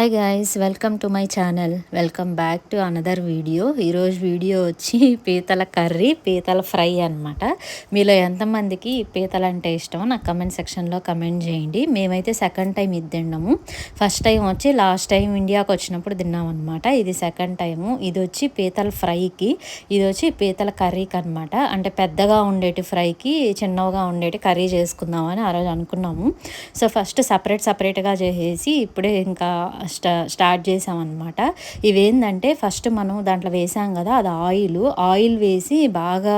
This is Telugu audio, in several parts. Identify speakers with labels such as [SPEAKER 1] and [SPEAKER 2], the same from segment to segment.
[SPEAKER 1] Hi guys welcome to my channel welcome back to another video ఈరోజు వీడియో వచ్చి పీతల కర్రీ పీతల ఫ్రై అనమాట మీలో ఎంతమందికి పీతలు అంటే ఇష్టమో నాకు కమెంట్ సెక్షన్లో కమెంట్ చేయండి. మేమైతే సెకండ్ టైం ఇది తిన్నాము. ఫస్ట్ టైం వచ్చి లాస్ట్ టైం ఇండియాకి వచ్చినప్పుడు తిన్నాం అనమాట ఇది సెకండ్ టైము ఇది వచ్చి పీతల ఫ్రైకి ఇది వచ్చి పీతల కర్రీకి అనమాట అంటే పెద్దగా ఉండేటి ఫ్రైకి చిన్నగా ఉండేటి కర్రీ చేసుకుందామని ఆ రోజు అనుకున్నాము. సో ఫస్ట్ సపరేట్ సపరేట్గా చేసేసి ఇప్పుడే ఇంకా స్టా స్టార్ట్ చేసామన్నమాట. ఇవేంటంటే ఫస్ట్ మనం దాంట్లో వేసాం కదా అది ఆయిల్. ఆయిల్ వేసి బాగా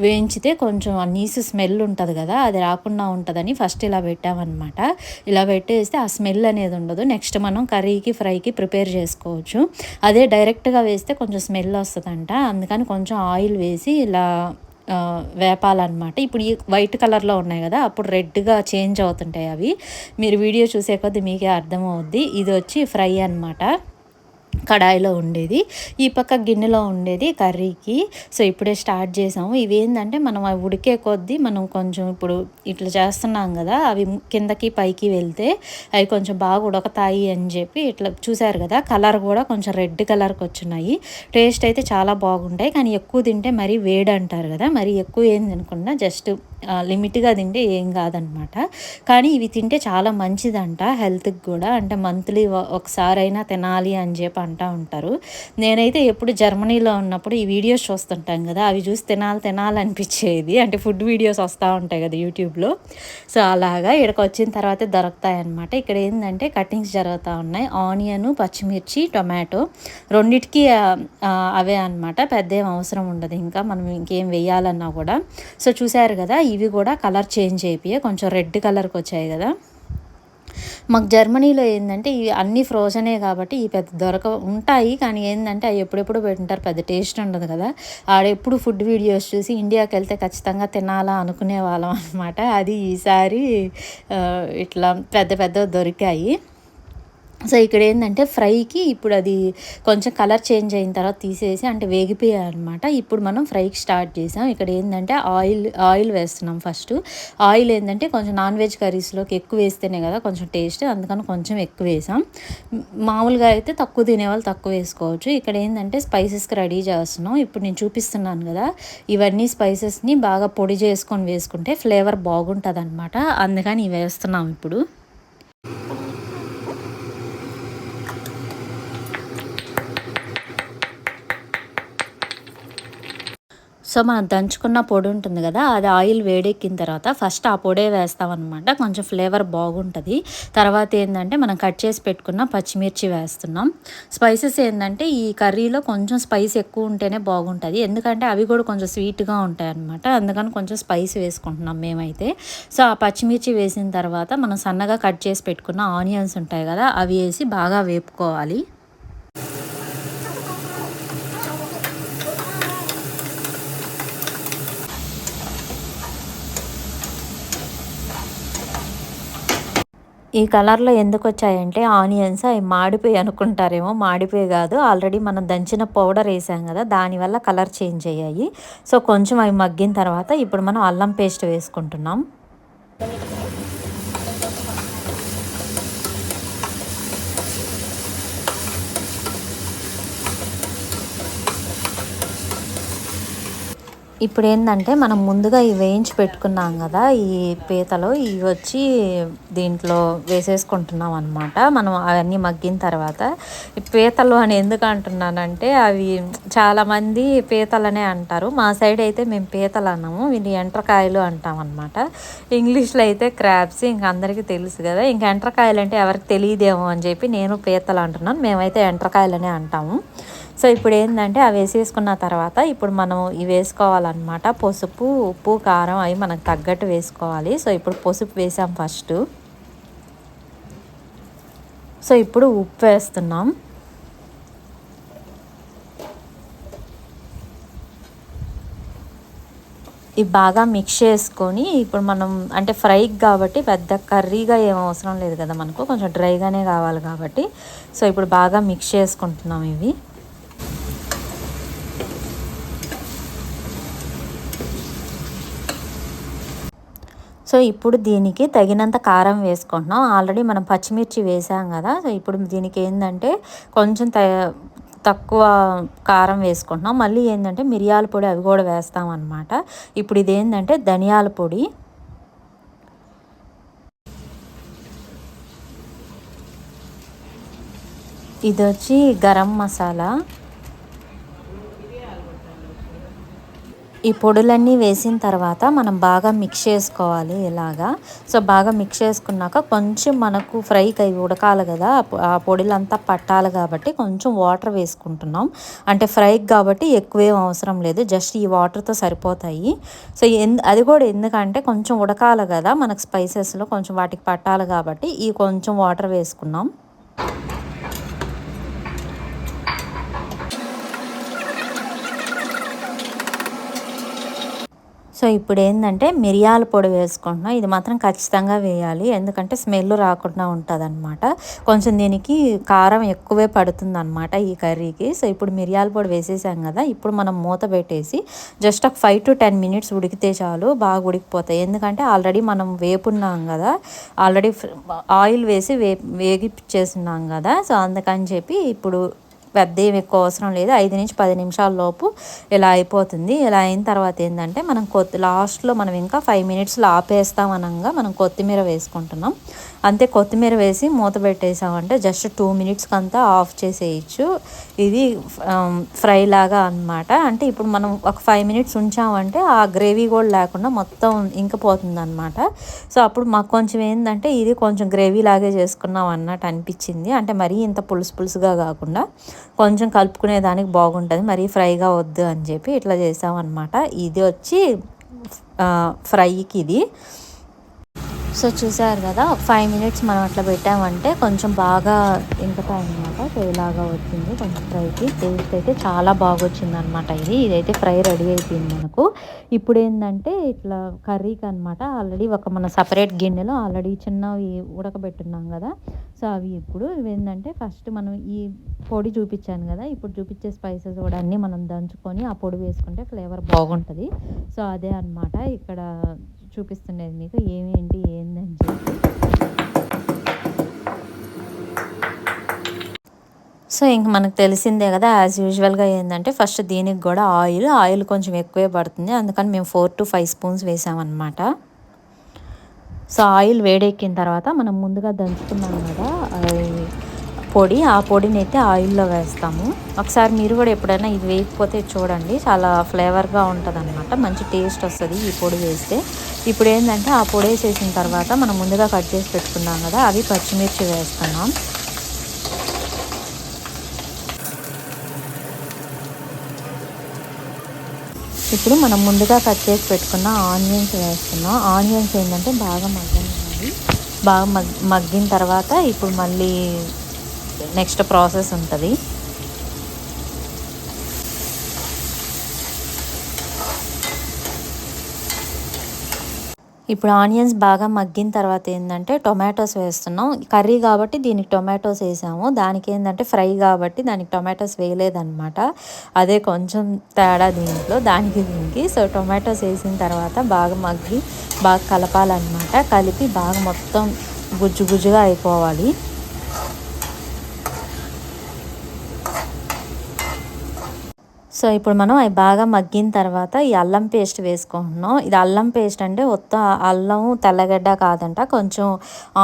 [SPEAKER 1] వేయించితే కొంచెం ఆ నీసు స్మెల్ ఉంటుంది కదా అది రాకుండా ఉంటుందని ఫస్ట్ ఇలా పెట్టామన్నమాట. ఇలా పెట్టేస్తే ఆ స్మెల్ అనేది ఉండదు. నెక్స్ట్ మనం కర్రీకి ఫ్రైకి ప్రిపేర్ చేసుకోవచ్చు. అదే డైరెక్ట్గా వేస్తే కొంచెం స్మెల్ వస్తుందంట. అందుకని కొంచెం ఆయిల్ వేసి ఇలా వేపాలన్నమాట. ఇప్పుడు ఈ వైట్ కలర్లో ఉన్నాయి కదా అప్పుడు రెడ్గా చేంజ్ అవుతుంటాయి అవి. మీరు వీడియో చూసే కొద్దీ మీకే అర్థమవుద్ది. ఇది వచ్చి ఫ్రై అనమాట కడాయిలో ఉండేది ఈ పక్క గిన్నెలో ఉండేది కర్రీకి. సో ఇప్పుడే స్టార్ట్ చేసాము. ఇవి ఏంటంటే మనం అవి ఉడికే కొద్దీ మనం కొంచెం ఇప్పుడు ఇట్లా చేస్తున్నాం కదా అవి కిందకి పైకి వెళ్తే అవి కొంచెం బాగా ఉడకతాయి అని చెప్పి ఇట్లా చూసారు కదా కలర్ కూడా కొంచెం రెడ్ కలర్కి వచ్చినాయి. టేస్ట్ అయితే చాలా బాగుంటాయి. కానీ ఎక్కువ తింటే మరీ వేడి అంటారు కదా మరి ఎక్కువ ఏం తినకుండా జస్ట్ లిమిట్గా తింటే ఏం కాదనమాట. కానీ ఇవి తింటే చాలా మంచిదంట హెల్త్కి కూడా. అంటే మంత్లీ ఒకసారైనా తినాలి అని చెప్పి అంటూ ఉంటారు. నేనైతే ఎప్పుడు జర్మనీలో ఉన్నప్పుడు ఈ వీడియోస్ చూస్తుంటాం కదా అవి చూసి తినాలి తినాలనిపించేది అంటే ఫుడ్ వీడియోస్ వస్తూ ఉంటాయి కదా యూట్యూబ్లో. సో అలాగా ఇక్కడికి వచ్చిన తర్వాత దొరుకుతాయన్నమాట. ఇక్కడ ఏంటంటే కటింగ్స్ జరుగుతూ ఉన్నాయి. ఆనియన్ పచ్చిమిర్చి టొమాటో రెండిటికి అవే అనమాట పెద్ద ఏం అవసరం ఉండదు. ఇంకా మనం ఇంకేం వేయాలన్నా కూడా. సో చూసారు కదా ఇవి కూడా కలర్ చేంజ్ అయిపోయాయి. కొంచెం రెడ్ కలర్కి వచ్చాయి కదా. మాకు జర్మనీలో ఏంటంటే ఇవి అన్నీ ఫ్రోజనే కాబట్టి ఇవి పెద్ద దొరక ఉంటాయి. కానీ ఏంటంటే అవి ఎప్పుడెప్పుడు పెట్టుంటారు పెద్ద టేస్ట్ ఉండదు కదా. ఆడెప్పుడు ఫుడ్ వీడియోస్ చూసి ఇండియాకి వెళ్తే ఖచ్చితంగా తినాలా అనుకునే వాళ్ళం అనమాట అది ఈసారి ఇట్లా పెద్ద పెద్ద దొరికాయి. సో ఇక్కడ ఏంటంటే ఫ్రైకి ఇప్పుడు అది కొంచెం కలర్ చేంజ్ అయిన తర్వాత తీసేసి అంటే వేగిపోయాయన్నమాట. ఇప్పుడు మనం ఫ్రైకి స్టార్ట్ చేసాం. ఇక్కడ ఏంటంటే ఆయిల్ ఆయిల్ వేస్తున్నాం ఫస్ట్. ఆయిల్ ఏంటంటే కొంచెం నాన్ వెజ్ కర్రీస్లోకి ఎక్కువ వేస్తేనే కదా కొంచెం టేస్ట్ అందుకని కొంచెం ఎక్కువ వేసాం. మామూలుగా అయితే తక్కువ తినేవాళ్ళు తక్కువ వేసుకోవచ్చు. ఇక్కడ ఏంటంటే స్పైసెస్కి రెడీ చేస్తున్నాం. ఇప్పుడు నేను చూపిస్తున్నాను కదా ఇవన్నీ స్పైసెస్ని బాగా పొడి చేసుకొని వేసుకుంటే ఫ్లేవర్ బాగుంటుంది అనమాట అందుకని ఇవి వేస్తున్నాం ఇప్పుడు. సో మనం దంచుకున్న పొడి ఉంటుంది కదా అది ఆయిల్ వేడెక్కిన తర్వాత ఫస్ట్ ఆ పొడే వేస్తామన్నమాట. కొంచెం ఫ్లేవర్ బాగుంటుంది. తర్వాత ఏంటంటే మనం కట్ చేసి పెట్టుకున్న పచ్చిమిర్చి వేస్తున్నాం. స్పైసెస్ ఏంటంటే ఈ కర్రీలో కొంచెం స్పైస్ ఎక్కువ ఉంటేనే బాగుంటుంది. ఎందుకంటే అవి కూడా కొంచెం స్వీట్గా ఉంటాయి అనమాట అందుకని కొంచెం స్పైస్ వేసుకుంటున్నాం మేమైతే. సో ఆ పచ్చిమిర్చి వేసిన తర్వాత మనం సన్నగా కట్ చేసి పెట్టుకున్న ఆనియన్స్ ఉంటాయి కదా అవి వేసి బాగా వేపుకోవాలి. ఈ కలర్లో ఎందుకు వచ్చాయంటే ఆనియన్స్ అవి మాడిపోయి అనుకుంటారేమో మాడిపోయి కాదు. ఆల్రెడీ మనం దంచిన పౌడర్ వేసాం కదా దానివల్ల కలర్ చేంజ్ అయ్యాయి. సో కొంచెం అవి మగ్గిన తర్వాత ఇప్పుడు మనం అల్లం పేస్ట్ వేసుకుంటున్నాం. ఇప్పుడు ఏంటంటే మనం ముందుగా ఇవి వేయించి పెట్టుకున్నాం కదా ఈ పీతలు ఇవి వచ్చి దీంట్లో వేసేసుకుంటున్నాం అనమాట మనం అవన్నీ మగ్గిన తర్వాత ఈ పీతలు అని ఎందుకు అంటున్నానంటే అవి చాలామంది పీతలనే అంటారు. మా సైడ్ అయితే మేము పీతలు అన్నాము వీటి ఎంట్రకాయలు అంటాం అనమాట ఇంగ్లీష్లో అయితే క్రాబ్స్ ఇంక అందరికీ తెలుసు కదా ఇంక ఎంట్రకాయలు అంటే ఎవరికి తెలియదేమో అని చెప్పి నేను పీతలు అంటున్నాను. మేమైతే ఎంట్రకాయలనే అంటాము. సో ఇప్పుడు ఏంటంటే అవి వేసేసుకున్న తర్వాత ఇప్పుడు మనం ఇవి వేసుకోవాలన్నమాట. పసుపు ఉప్పు కారం అవి మనకు తగ్గట్టు వేసుకోవాలి. సో ఇప్పుడు పసుపు వేసాం ఫస్ట్. సో ఇప్పుడు ఉప్పు వేస్తున్నాం. ఇవి బాగా మిక్స్ చేసుకొని ఇప్పుడు మనం అంటే ఫ్రై కాబట్టి పెద్ద కర్రీగా ఏం అవసరం లేదు కదా మనకు. కొంచెం డ్రైగానే కావాలి కాబట్టి. సో ఇప్పుడు బాగా మిక్స్ చేసుకుంటున్నాం ఇవి. సో ఇప్పుడు దీనికి తగినంత కారం వేసుకుంటున్నాం. ఆల్రెడీ మనం పచ్చిమిర్చి వేసాం కదా సో ఇప్పుడు దీనికి ఏంటంటే కొంచెం తక్కువ కారం వేసుకుంటున్నాం. మళ్ళీ ఏంటంటే మిరియాల పొడి అవి కూడా వేస్తాం అనమాట ఇప్పుడు ఇదేంటంటే ధనియాల పొడి. ఇది వచ్చి గరం మసాలా. ఈ పొడులన్నీ వేసిన తర్వాత మనం బాగా మిక్స్ చేసుకోవాలి ఇలాగా. సో బాగా మిక్స్ చేసుకున్నాక కొంచెం మనకు ఫ్రైకి అవి ఉడకాలి కదా ఆ పొడిలంతా పట్టాలి కాబట్టి కొంచెం వాటర్ వేసుకుంటున్నాం. అంటే ఫ్రైకి కాబట్టి ఎక్కువేం అవసరం లేదు జస్ట్ ఈ వాటర్తో సరిపోతాయి. సో అది కూడా ఎందుకంటే కొంచెం ఉడకాలి కదా మనకు స్పైసెస్లో కొంచెం వాటికి పట్టాలి కాబట్టి ఈ కొంచెం వాటర్ వేసుకున్నాం. సో ఇప్పుడు ఏంటంటే మిరియాల పొడి వేసుకుంటున్నాం. ఇది మాత్రం ఖచ్చితంగా వేయాలి. ఎందుకంటే స్మెల్ రాకుండా ఉంటుంది అనమాట కొంచెం దీనికి కారం ఎక్కువే పడుతుంది అనమాట ఈ కర్రీకి. సో ఇప్పుడు మిరియాల పొడి వేసేసాం కదా ఇప్పుడు మనం మూత పెట్టేసి జస్ట్ ఒక ఫైవ్ టు టెన్ మినిట్స్ ఉడికితే చాలు బాగా ఉడికిపోతాయి. ఎందుకంటే ఆల్రెడీ మనం వేపున్నాం కదా ఆల్రెడీ ఆయిల్ వేసి వే వేగిచ్చేస్తున్నాం కదా. సో అందుకని చెప్పి ఇప్పుడు పెద్ద ఏమి ఎక్కువ అవసరం లేదు. ఐదు నుంచి పది నిమిషాల లోపు ఇలా అయిపోతుంది. ఇలా అయిన తర్వాత ఏంటంటే మనం కొత్త లాస్ట్లో మనం ఇంకా ఫైవ్ మినిట్స్లో ఆపేస్తామనగా మనం కొత్తిమీర వేసుకుంటున్నాం. అంతే కొత్తిమీర వేసి మూత పెట్టేసామంటే జస్ట్ టూ మినిట్స్కి అంతా ఆఫ్ చేసేయచ్చు. ఇది ఫ్రై లాగా అనమాట అంటే ఇప్పుడు మనం ఒక ఫైవ్ మినిట్స్ ఉంచామంటే ఆ గ్రేవీ కూడా లేకుండా మొత్తం ఇంకిపోతుంది అనమాట సో అప్పుడు మాకు కొంచెం ఏంటంటే ఇది కొంచెం గ్రేవీ లాగే చేసుకున్నాం అన్నట్టు అనిపించింది. అంటే మరీ ఇంత పులుసు పులుసుగా కాకుండా కొంచెం కలుపుకునే దానికి బాగుంటుంది. మరీ ఫ్రైగా వద్దు అని చెప్పి ఇట్లా చేసామన్నమాట. ఇది వచ్చి ఫ్రైకి ఇది. సో చూసారు కదా ఫైవ్ మినిట్స్ మనం అట్లా పెట్టామంటే కొంచెం బాగా ఇంకతాయి అనమాట సో ఇలాగా వచ్చింది. కొంచెం ఫ్రైకి టేస్ట్ అయితే చాలా బాగా వచ్చింది అనమాట ఇది. ఇదైతే ఫ్రై రెడీ అయిపోయింది మనకు. ఇప్పుడు ఏంటంటే ఇట్లా కర్రీకి అనమాట ఆల్రెడీ ఒక మన సపరేట్ గిన్నెలో ఆల్రెడీ చిన్నవి ఉడకబెట్టున్నాం కదా. సో అవి ఇప్పుడు ఏంటంటే ఫస్ట్ మనం ఈ పొడి చూపించాను కదా. ఇప్పుడు చూపించే స్పైసెస్ కూడా అన్నీ మనం దంచుకొని ఆ పొడి వేసుకుంటే ఫ్లేవర్ బాగుంటుంది. సో అదే అనమాట ఇక్కడ చూపిస్తుండేది మీకు. ఏమేంటి ఏందని చెప్పి. సో ఇంక మనకు తెలిసిందే కదా యాజ్ యూజువల్గా ఏంటంటే ఫస్ట్ దీనికి కూడా ఆయిల్ ఆయిల్ కొంచెం ఎక్కువే పడుతుంది. అందుకని మేము ఫోర్ టు ఫైవ్ స్పూన్స్ వేసామన్నమాట. సో ఆయిల్ వేడెక్కిన తర్వాత మనం ముందుగా దంచుకున్నాం కదా పొడి. ఆ పొడిని అయితే ఆయిల్లో వేస్తాము. ఒకసారి మీరు కూడా ఎప్పుడైనా ఇది వేయకపోతే చూడండి. చాలా ఫ్లేవర్గా ఉంటుంది అనమాట మంచి టేస్ట్ వస్తుంది ఈ పొడి వేస్తే. ఇప్పుడు ఏంటంటే ఆ పొడి వేసేసిన తర్వాత మనం ముందుగా కట్ చేసి పెట్టుకున్నాం కదా అవి పచ్చిమిర్చి వేస్తున్నాం. ఇప్పుడు మనం ముందుగా కట్ చేసి పెట్టుకున్న ఆనియన్స్ వేస్తున్నాం. ఆనియన్స్ ఏంటంటే బాగా మగ్గనివ్వాలి. బాగా మగ్ మగ్గిన తర్వాత ఇప్పుడు మళ్ళీ నెక్స్ట్ ప్రాసెస్ ఉంటుంది. ఇప్పుడు ఆనియన్స్ బాగా మగ్గిన తర్వాత ఏంటంటే టొమాటోస్ వేస్తున్నాం. కర్రీ కాబట్టి దీనికి టొమాటోస్ వేసాము. దానికి ఏంటంటే ఫ్రై కాబట్టి దానికి టొమాటోస్ వేయలేదన్నమాట. అదే కొంచెం తేడా దీంట్లో. దానికి దీనికి. సో టొమాటోస్ వేసిన తర్వాత బాగా మగ్గి బాగా కలపాలన్నమాట. కలిపి బాగా మొత్తం గుజ్జు గుజ్జుగా అయిపోవాలి. సో ఇప్పుడు మనం అవి బాగా మగ్గిన తర్వాత ఈ అల్లం పేస్ట్ వేసుకుంటున్నాం. ఇది అల్లం పేస్ట్ అంటే మొత్తం అల్లం తెల్లగడ్డ కాదంట కొంచెం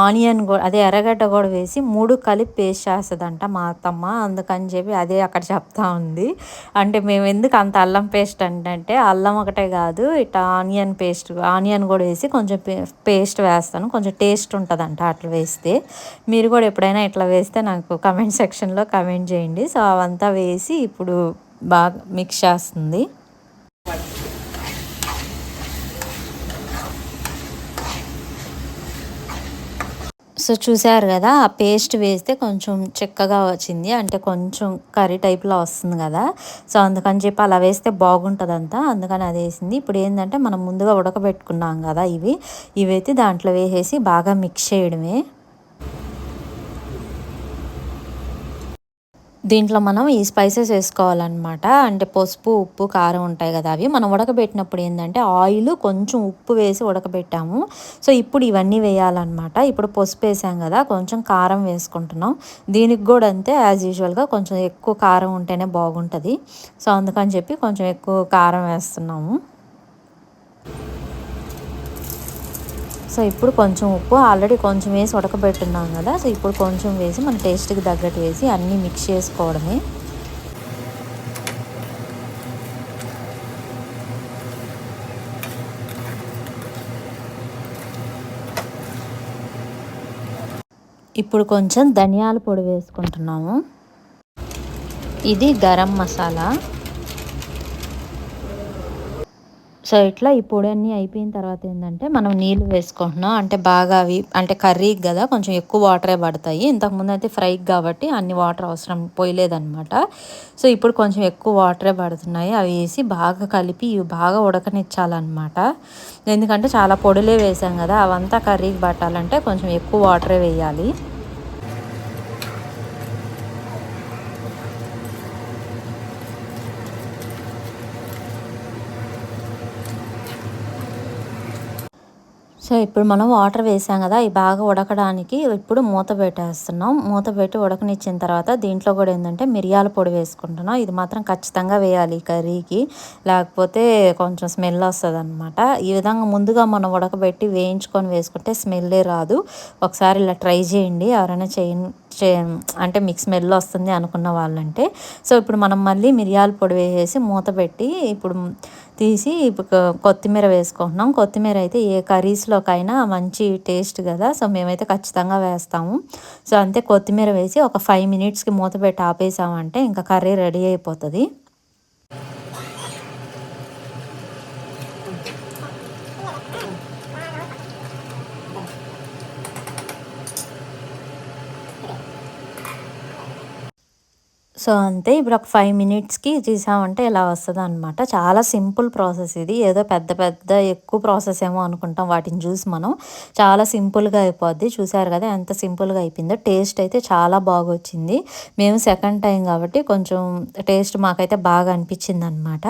[SPEAKER 1] ఆనియన్ కూడా అదే ఎర్రగడ్డ కూడా వేసి మూడు కలిపి పేస్ట్ చేస్తుందంట మా అత్తమ్మ. అందుకని చెప్పి అదే అక్కడ చెప్తా ఉంది. అంటే మేము ఎందుకు అంత అల్లం పేస్ట్ అంటే అల్లం ఒకటే కాదు ఇట్లా ఆనియన్ పేస్ట్ ఆనియన్ కూడా వేసి కొంచెం పేస్ట్ వేస్తాను. కొంచెం టేస్ట్ ఉంటుందంట అట్లా వేస్తే. మీరు కూడా ఎప్పుడైనా ఇట్లా వేస్తే నాకు కమెంట్ సెక్షన్లో కమెంట్ చేయండి. సో అవంతా వేసి ఇప్పుడు బాగా మిక్స్ చేస్తుంది. సో చూసారు కదా ఆ పేస్ట్ వేస్తే కొంచెం చిక్కగా వచ్చింది. అంటే కొంచెం కర్రీ టైప్లో వస్తుంది కదా. సో అందుకని చెప్పి అలా వేస్తే బాగుంటుందంతా. అందుకని అది వేసింది. ఇప్పుడు ఏంటంటే మనం ముందుగా ఉడకబెట్టుకున్నాం కదా ఇవి. ఇవైతే దాంట్లో వేసేసి బాగా మిక్స్ చేయడమే. దీంట్లో మనం ఈ స్పైసెస్ వేసుకోవాలన్నమాట. అంటే పసుపు ఉప్పు కారం ఉంటాయి కదా అవి. మనం ఉడకబెట్టినప్పుడు ఏంటంటే ఆయిల్ కొంచెం ఉప్పు వేసి ఉడకబెట్టాము. సో ఇప్పుడు ఇవన్నీ వేయాలన్నమాట. ఇప్పుడు పసుపు వేసాం కదా కొంచెం కారం వేసుకుంటున్నాం. దీనికి కూడా అంతే యాజ్ యూజువల్గా కొంచెం ఎక్కువ కారం ఉంటేనే బాగుంటుంది. సో అందుకని చెప్పి కొంచెం ఎక్కువ కారం వేస్తున్నాము. సో ఇప్పుడు కొంచెం ఉప్పు ఆల్రెడీ కొంచెం వేసి ఉడకబెట్టున్నాం కదా. సో ఇప్పుడు కొంచెం వేసి మన టేస్ట్కి తగ్గట్టు వేసి అన్నీ మిక్స్ చేసుకోవడమే. ఇప్పుడు కొంచెం ధనియాల పొడి వేసుకుంటున్నాము. ఇది గరం మసాలా. సో ఇట్లా ఈ పొడి అన్నీ అయిపోయిన తర్వాత ఏంటంటే మనం నీళ్ళు వేసుకుంటున్నాం. అంటే బాగా అవి అంటే కర్రీకి కదా కొంచెం ఎక్కువ వాటరే పడతాయి. ఇంతకుముందు అయితే ఫ్రైకి కాబట్టి అన్ని వాటర్ అవసరం పోయలేదనమాట సో ఇప్పుడు కొంచెం ఎక్కువ వాటరే పడుతున్నాయి. అవి వేసి బాగా కలిపి ఇవి బాగా ఉడకనిచ్చాలన్నమాట. ఎందుకంటే చాలా పొడులే వేసాం కదా అవంతా కర్రీకి పట్టాలంటే కొంచెం ఎక్కువ వాటరే వేయాలి. సో ఇప్పుడు మనం వాటర్ వేసాం కదా ఇవి బాగా ఉడకడానికి ఇప్పుడు మూత పెట్టేస్తున్నాం. మూత పెట్టి ఉడకనిచ్చిన తర్వాత దీంట్లో కూడా ఏంటంటే మిరియాల పొడి వేసుకుంటున్నాం. ఇది మాత్రం ఖచ్చితంగా వేయాలి కర్రీకి. లేకపోతే కొంచెం స్మెల్ వస్తుంది అనమాట ఈ విధంగా ముందుగా మనం ఉడకబెట్టి వేయించుకొని వేసుకుంటే స్మెల్లే రాదు. ఒకసారి ఇలా ట్రై చేయండి. ఎవరైనా చేయ అంటే మీకు స్మెల్ వస్తుంది అనుకున్న వాళ్ళంటే. సో ఇప్పుడు మనం మళ్ళీ మిరియాల పొడి వేసేసి మూత పెట్టి ఇప్పుడు తీసి కొత్తిమీర వేసుకుంటున్నాం. కొత్తిమీర అయితే ఏ కర్రీస్లోకైనా మంచి టేస్ట్ కదా. సో మేమైతే ఖచ్చితంగా వేస్తాము. సో అంతే కొత్తిమీర వేసి ఒక ఫైవ్ మినిట్స్కి మూత పెట్టి ఆపేసామంటే ఇంకా కర్రీ రెడీ అయిపోతుంది. సో అంతే ఇప్పుడు ఒక ఫైవ్ మినిట్స్కి తీసామంటే ఇలా వస్తుంది అనమాట చాలా సింపుల్ ప్రాసెస్ ఇది. ఏదో పెద్ద పెద్ద ఎక్కువ ప్రాసెస్ ఏమో అనుకుంటాం. వాటిని చూసి మనం చాలా సింపుల్గా అయిపోద్ది. చూసారు కదా ఎంత సింపుల్గా అయిపోయిందో. టేస్ట్ అయితే చాలా బాగా వచ్చింది మేము సెకండ్ టైం కాబట్టి కొంచెం టేస్ట్ మాకైతే బాగా అనిపించింది అనమాట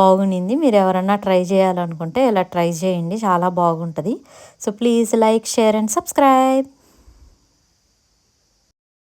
[SPEAKER 1] బాగుండింది. మీరు ఎవరన్నా ట్రై చేయాలనుకుంటే ఇలా ట్రై చేయండి. చాలా బాగుంటుంది. So please like share and subscribe